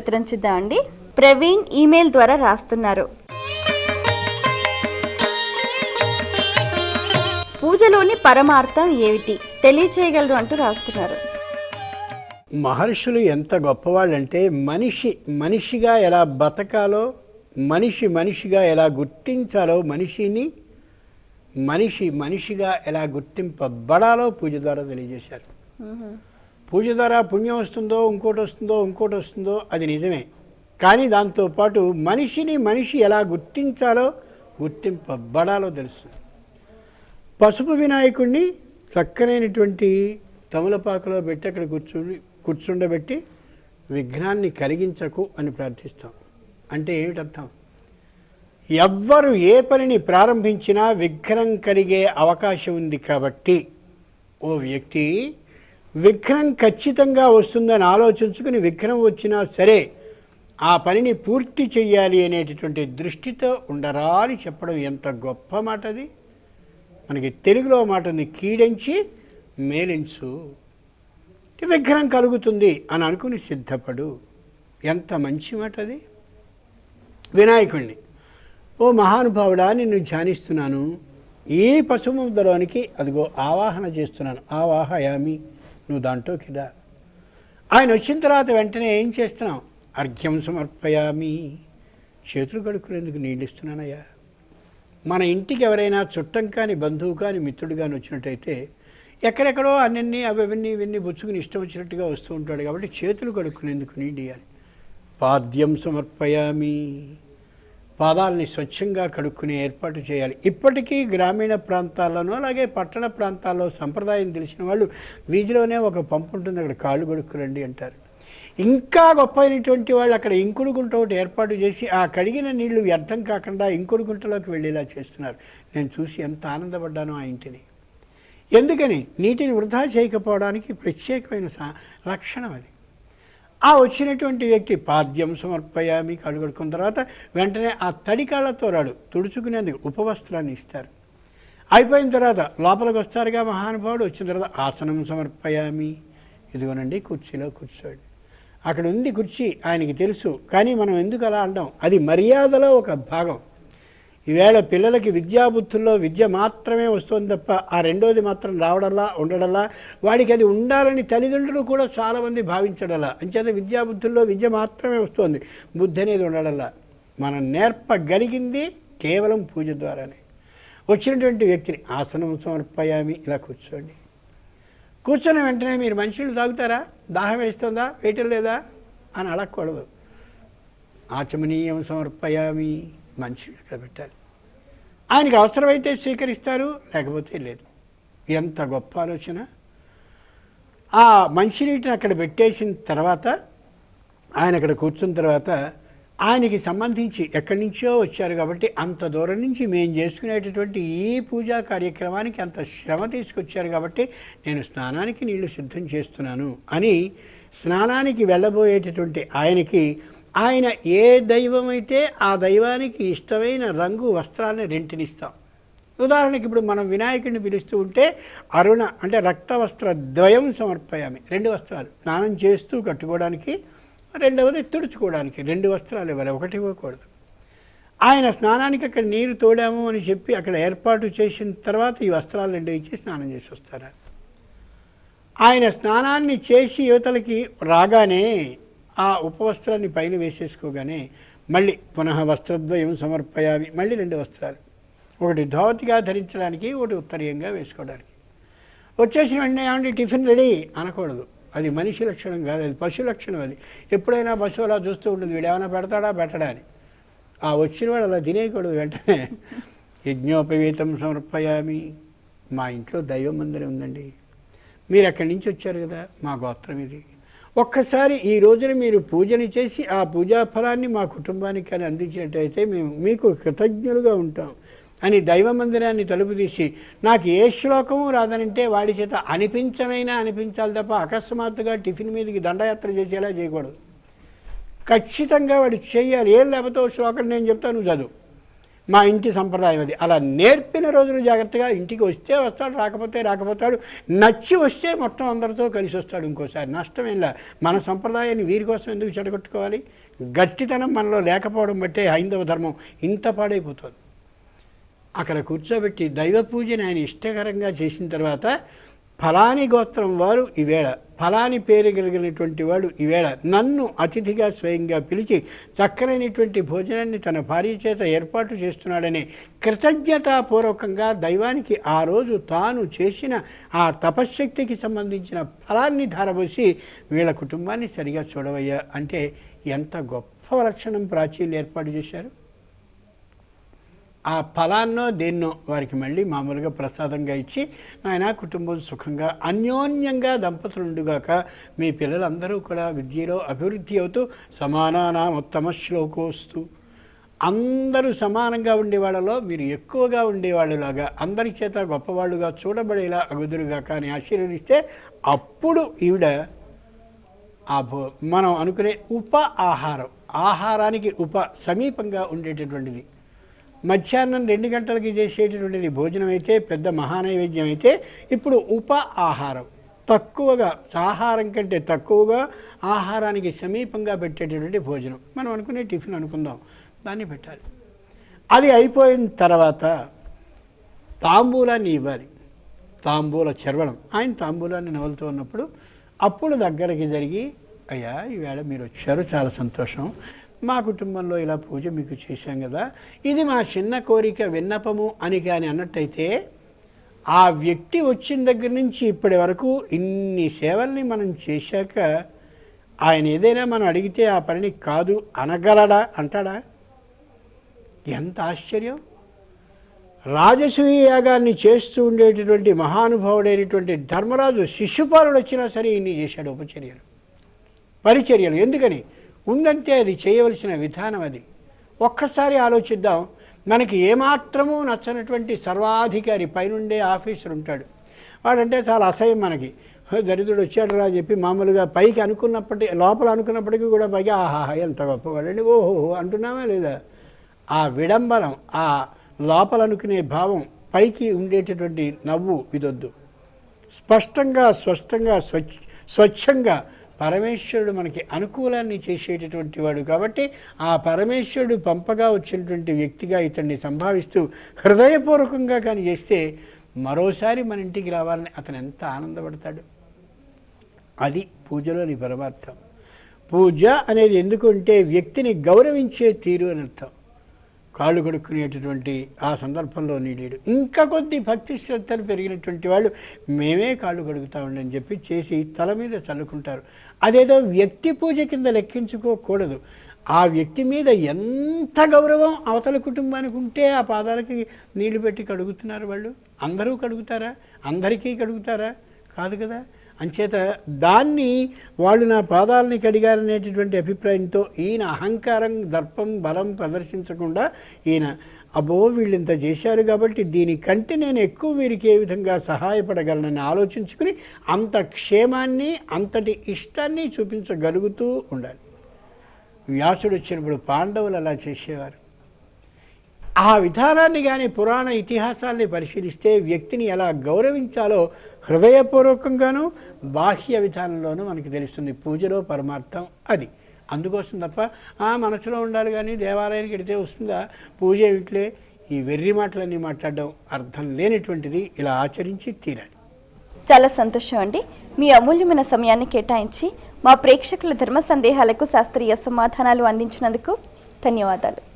ఉత్తరం చూద్దామండి ప్రవీణ్ ఈమెయిల్ ద్వారా రాస్తున్నారు. పూజలోని పరమార్థం ఏమిటి? తెలియచేయగలరు అంటూ రాస్తున్నారు. మహర్షులు ఎంత గొప్పవాళ్ళంటే మనిషి మనిషిగా ఎలా బతకాలో మనిషి మనిషిగా ఎలా గుర్తించాలో మనిషిని మనిషి మనిషిగా ఎలా గుర్తింపబడాలో పూజ ద్వారా తెలియజేశారు. పూజ ద్వారా పుణ్యం వస్తుందో ఇంకోటి వస్తుందో ఇంకోటి వస్తుందో అది నిజమే. కానీ దాంతోపాటు మనిషిని మనిషి ఎలా గుర్తించాలో గుర్తింపబడాలో తెలుస్తుంది. పసుపు వినాయకుడిని చక్కనైనటువంటి తమలపాకులో పెట్టి అక్కడ కూర్చుని కూర్చుండబెట్టి విఘ్నాన్ని కలిగించకు అని ప్రార్థిస్తాం. అంటే ఏమిటి అర్థం ఎవ్వరు ఏ పనిని ప్రారంభించినా విఘ్నం కలిగే అవకాశం ఉంది కాబట్టి. ఓ వ్యక్తి విఘ్నం ఖచ్చితంగా వస్తుందని ఆలోచించుకుని విఘ్నం వచ్చినా సరే ఆ పనిని పూర్తి చేయాలి అనేటటువంటి దృష్టితో ఉండరా అని చెప్పడం ఎంత గొప్ప మాట అది. మనకి తెలుగులో మాటని కీడించి మేలించు. విగ్రహం కలుగుతుంది అని అనుకుని సిద్ధపడు. ఎంత మంచి మాట అది. వినాయకుడిని ఓ మహానుభావుడా నిన్ను ధ్యానిస్తున్నాను. ఏ పశుముద్రలోనికి అదిగో ఆవాహన చేస్తున్నాను. ఆవాహయామి. నువ్వు దాంట్లోకి రా ఆయన వచ్చిన తర్వాత వెంటనే ఏం చేస్తున్నావు? అర్ఘ్యం సమర్పయామి. చేతులు కడుక్కునేందుకు నీళ్ళు ఇస్తున్నానయ్యా మన ఇంటికి ఎవరైనా చుట్టం కానీ బంధువు కానీ మిత్రుడు కానీ వచ్చినట్టయితే ఎక్కడెక్కడో అన్నీ అవి అవన్నీ ఇవన్నీ బుచ్చుకుని ఇష్టం వచ్చినట్టుగా వస్తూ ఉంటాడు కాబట్టి చేతులు కడుక్కునేందుకు నీళ్ళు ఇవ్వాలి పాద్యం సమర్పయామి. పాదాలని స్వచ్ఛంగా కడుక్కునే ఏర్పాటు చేయాలి. ఇప్పటికీ గ్రామీణ ప్రాంతాల్లోనూ అలాగే పట్టణ ప్రాంతాల్లో సంప్రదాయం తెలిసిన వాళ్ళు వీధిలోనే ఒక పంపు ఉంటుంది. అక్కడ కాళ్ళు కడుక్కురండి అంటారు. ఇంకా గొప్ప అయినటువంటి వాళ్ళు అక్కడ ఇంకుడు గుంట ఒకటి ఏర్పాటు చేసి ఆ కడిగిన నీళ్ళు వ్యర్థం కాకుండా ఇంకుడు గుంటలోకి వెళ్ళేలా చేస్తున్నారు. నేను చూసి ఎంత ఆనందపడ్డానో ఆ ఇంటిని. ఎందుకని? నీటిని వృధా చేయకపోవడానికి ప్రత్యేకమైన సా- లక్షణం అది. ఆ వచ్చినటువంటి వ్యక్తి పాద్యం సమర్పయామి కడుగొడుకున్న తర్వాత వెంటనే ఆ తడికాళ్ళతో రాడు. తుడుచుకునేందుకు ఉపవస్త్రాన్ని ఇస్తారు. అయిపోయిన తర్వాత లోపలికి వస్తారుగా మహానుభావుడు. వచ్చిన తర్వాత ఆసనం సమర్పయామి. ఇదిగోనండి కుర్చీలో కూర్చోండి. అక్కడ ఉంది కుర్చీ ఆయనకి తెలుసు. కానీ మనం ఎందుకు అలా అంటాం? అది మర్యాదలో ఒక భాగం. ఈవేళ పిల్లలకి విద్యాబుద్ధుల్లో విద్య మాత్రమే వస్తుంది తప్ప ఆ రెండోది మాత్రం రావడల్లా ఉండడల్లా. వాడికి అది ఉండాలని తల్లిదండ్రులు కూడా చాలామంది భావించడలా అంచేత విద్యాబుద్ధుల్లో విద్య మాత్రమే వస్తుంది. బుద్ధి అనేది ఉండడల్లా. మనం నేర్పగలిగింది కేవలం పూజ ద్వారానే. వచ్చినటువంటి వ్యక్తిని ఆసనం సమర్పయామి ఇలా కూర్చోండి. కూర్చున్న వెంటనే మీరు మనుషులు తాగుతారా? దాహం వేస్తుందా? వేయటం లేదా? అని అడగకూడదు. ఆచమనీయం సమర్పయామి. మనుషులు ఇక్కడ పెట్టాలి. ఆయనకి అవసరమైతే స్వీకరిస్తారు లేకపోతే లేదు. ఎంత గొప్ప ఆలోచన. ఆ మంచినీటిని అక్కడ పెట్టేసిన తర్వాత ఆయన అక్కడ కూర్చున్న తర్వాత ఆయనకి సంబంధించి ఎక్కడి నుంచో వచ్చారు కాబట్టి అంత దూరం నుంచి మేము చేసుకునేటటువంటి ఈ పూజా కార్యక్రమానికి అంత శ్రమ తీసుకొచ్చారు కాబట్టి నేను స్నానానికి నీళ్ళు సిద్ధం చేస్తున్నాను అని స్నానానికి వెళ్ళబోయేటటువంటి ఆయనకి ఆయన ఏ దైవం అయితే ఆ దైవానికి ఇష్టమైన రంగు వస్త్రాన్ని రెంటినిస్తాం. ఉదాహరణకి ఇప్పుడు మనం వినాయకుడిని పిలుస్తూ ఉంటే అరుణ అంటే రక్త వస్త్ర ద్వయం సమర్పయామి. రెండు వస్త్రాలు. స్నానం చేస్తూ కట్టుకోవడానికి రెండవది తుడుచుకోవడానికి. రెండు వస్త్రాలు ఇవ్వాలి. ఒకటి ఇవ్వకూడదు. ఆయన స్నానానికి అక్కడ నీరు తోడాము అని చెప్పి అక్కడ ఏర్పాటు చేసిన తర్వాత ఈ వస్త్రాలు రెండు ఇచ్చి స్నానం చేసి వస్తారా? ఆయన స్నానాన్ని చేసి యువతలకి రాగానే ఆ ఉపవస్త్రాన్ని పైన వేసేసుకోగానే మళ్ళీ పునః వస్త్రద్వయం సమర్పయామి. మళ్ళీ రెండు వస్త్రాలు. ఒకటి ధోతిగా ధరించడానికి ఒకటి ఉత్తరీయంగా వేసుకోవడానికి. వచ్చేసిన వెంటనే ఏమంటే టిఫిన్ రెడీ? అనకూడదు. అది మనిషి లక్షణం కాదు అది పశు లక్షణం అది. ఎప్పుడైనా పశువు అలా చూస్తూ ఉంటుంది వీడు ఏమైనా పెడతాడా పెట్టడా అని. ఆ వచ్చిన వాడు అలా తినేయకూడదు వెంటనే. యజ్ఞోపవీతం సమర్పయామి. మా ఇంట్లో దైవ మందిరం ఉందండి. మీరు అక్కడి నుంచి వచ్చారు కదా? మా గోత్రం ఇది. ఒక్కసారి ఈ రోజున మీరు పూజని చేసి ఆ పూజా ఫలాన్ని మా కుటుంబానికి కానీ అందించినట్టయితే మేము మీకు కృతజ్ఞులుగా ఉంటాం అని దైవ మందిరాన్ని తలుపు తీసి నాకు ఏ శ్లోకము రాదనంటే వాడి చేత అనిపించనైనా అనిపించాలి తప్ప అకస్మాత్తుగా టిఫిన్ మీదకి దండయాత్ర చేసేలా చేయకూడదు. ఖచ్చితంగా వాడు చేయాలి. ఏం లేకపోతే శ్లోకం నేను చెప్తాను నువ్వు చదువు. మా ఇంటి సంప్రదాయం అది. అలా నేర్పిన రోజులు జాగ్రత్తగా ఇంటికి వస్తే వస్తాడు రాకపోతే రాకపోతాడు నచ్చి వస్తే మొత్తం అందరితో కలిసి వస్తాడు ఇంకోసారి. నష్టం ఏం లే మన సంప్రదాయాన్ని వీరి కోసం ఎందుకు చెడగొట్టుకోవాలి? గట్టితనం మనలో లేకపోవడం బట్టే హైందవ ధర్మం ఇంత పాడైపోతుంది. అక్కడ కూర్చోబెట్టి దైవ పూజని ఆయన ఇష్టకరంగా చేసిన తర్వాత ఫలాని గోత్రం వారు ఈవేళ ఫలాని పేరు కలిగినటువంటి వాడు ఈవేళ నన్ను అతిథిగా స్వయంగా పిలిచి చక్కనైనటువంటి భోజనాన్ని తన భార్య చేత ఏర్పాటు చేస్తున్నాడని కృతజ్ఞతాపూర్వకంగా దైవానికి ఆ రోజు తాను చేసిన ఆ తపశ్శక్తికి సంబంధించిన ఫలాన్ని ధారబోసి వీళ్ళ కుటుంబాన్ని సరిగా చూడవయ్యా అంటే ఎంత గొప్ప లక్షణం ప్రాచీన ఏర్పాటు చేశారు. ఆ ఫలాన్నో దేన్నో వారికి మళ్ళీ మామూలుగా ప్రసాదంగా ఇచ్చి ఆయన కుటుంబం సుఖంగా అన్యోన్యంగా దంపతులు ఉండుగాక మీ పిల్లలందరూ కూడా విద్యలో అభివృద్ధి అవుతూ సమానానా ఉత్తమ శ్లోకోస్తు. అందరూ సమానంగా ఉండేవాళ్ళలో మీరు ఎక్కువగా ఉండేవాళ్ళలాగా అందరి చేత గొప్పవాళ్ళుగా చూడబడేలా అగుదురుగా కానీ ఆశీర్వదిస్తే అప్పుడు ఈవిడ ఆ భో మనం అనుకునే ఉప ఆహారం ఆహారానికి ఉప సమీపంగా ఉండేటటువంటిది. మధ్యాహ్నం రెండు గంటలకి చేసేటటువంటిది భోజనం అయితే పెద్ద మహానైవేద్యం అయితే ఇప్పుడు ఉప ఆహారం. తక్కువగా ఆహారం కంటే తక్కువగా ఆహారానికి సమీపంగా పెట్టేటటువంటి భోజనం. మనం అనుకునే టిఫిన్ అనుకుందాం. దాన్ని పెట్టాలి. అది అయిపోయిన తర్వాత తాంబూలాన్ని ఇవ్వాలి. తాంబూల చర్వణం ఆయన తాంబూలాన్ని నవలుతూ ఉన్నప్పుడు అప్పుడు దగ్గరికి జరిగి అయ్యా ఈవేళ మీరు వచ్చారు చాలా సంతోషం. మా కుటుంబంలో ఇలా పూజ మీకు చేశాం కదా. ఇది మా చిన్న కోరిక విన్నపము అని కానీ అన్నట్టయితే ఆ వ్యక్తి వచ్చిన దగ్గర నుంచి ఇప్పటి వరకు ఇన్ని సేవల్ని మనం చేశాక ఆయన ఏదైనా మనం అడిగితే ఆ పనిని కాదు అనగలడా అంటాడా? ఎంత ఆశ్చర్యం! రాజసూయ యాగాన్ని చేస్తూ ఉండేటటువంటి మహానుభావుడైనటువంటి ధర్మరాజు శిశుపాలుడు వచ్చినా సరే ఇన్ని చేశాడు ఉపచర్యలు పరిచర్యలు. ఎందుకని? ఉందంటే అది చేయవలసిన విధానం అది. ఒక్కసారి ఆలోచిద్దాం మనకి ఏమాత్రమూ నచ్చనటువంటి సర్వాధికారి పైనుండే ఆఫీసర్ ఉంటాడు. వాడంటే చాలా అసహ్యం మనకి. దరిద్రుడు వచ్చాడు రా చెప్పి మామూలుగా పైకి అనుకున్నప్పటి లోపల అనుకున్నప్పటికీ కూడా పైగా ఆహా ఎంత గొప్పవాడండి ఓహో అంటున్నామా లేదా? ఆ విడంబరం ఆ లోపల అనుకునే భావం పైకి ఉండేటటువంటి నవ్వు ఇదొద్దు. స్పష్టంగా స్పష్టంగా స్వచ్ఛ స్వచ్ఛంగా పరమేశ్వరుడు మనకి అనుకూలాన్ని చేసేటటువంటి వాడు కాబట్టి ఆ పరమేశ్వరుడు పంపగా వచ్చినటువంటి వ్యక్తిగా ఇతన్ని సంభావిస్తూ హృదయపూర్వకంగా కానీ చేస్తే మరోసారి మన ఇంటికి రావాలని అతను ఎంత ఆనందపడతాడు. అది పూజలోని పరమార్థం. పూజ అనేది ఎందుకు అంటే వ్యక్తిని గౌరవించే తీరు అని అర్థం. కాళ్ళు కడుక్కునేటటువంటి ఆ సందర్భంలో నీడేడు. ఇంకా కొద్ది భక్తి శ్రద్ధలు పెరిగినటువంటి వాళ్ళు మేమే కాళ్ళు కడుగుతామండి అని చెప్పి చేసి తల మీద చల్లుకుంటారు. అదేదో వ్యక్తి పూజ కింద లెక్కించుకోకూడదు. ఆ వ్యక్తి మీద ఎంత గౌరవం అవతల కుటుంబానికి ఉంటే ఆ పాదాలకి నీళ్ళు పెట్టి కడుగుతున్నారు వాళ్ళు? అందరూ కడుగుతారా? అందరికీ కడుగుతారా? కాదు కదా? అంచేత దాన్ని వాళ్ళు నా పాదాలని కడిగారనేటటువంటి అభిప్రాయంతో ఈయన అహంకారం దర్పం బలం ప్రదర్శించకుండా ఈయన అబ్బో వీళ్ళు ఇంత చేశారు కాబట్టి దీనికంటే నేను ఎక్కువ వీరికి ఏ విధంగా సహాయపడగలనని ఆలోచించుకుని అంత క్షేమాన్ని అంతటి ఇష్టాన్ని చూపించగలుగుతూ ఉండాలి. వ్యాసుడు వచ్చినప్పుడు పాండవులు అలా చేసేవారు. ఆ విధానాన్ని కానీ పురాణ ఇతిహాసాల్ని పరిశీలిస్తే వ్యక్తిని ఎలా గౌరవించాలో హృదయపూర్వకంగాను బాహ్య విధానంలోనూ మనకి తెలుస్తుంది. పూజలో పరమార్థం అది. అందుకోసం తప్ప ఆ మనసులో ఉండాలి కానీ దేవాలయానికి వెడితే వస్తుందా? పూజ ఏమిట్లే? ఈ వెర్రి మాటలన్నీ మాట్లాడడం అర్థం లేనటువంటిది ఇలా ఆచరించి తీరాలి. చాలా సంతోషం అండి. మీ అమూల్యమైన సమయాన్ని కేటాయించి మా ప్రేక్షకుల ధర్మ సందేహాలకు శాస్త్రీయ సమాధానాలు అందించినందుకు ధన్యవాదాలు.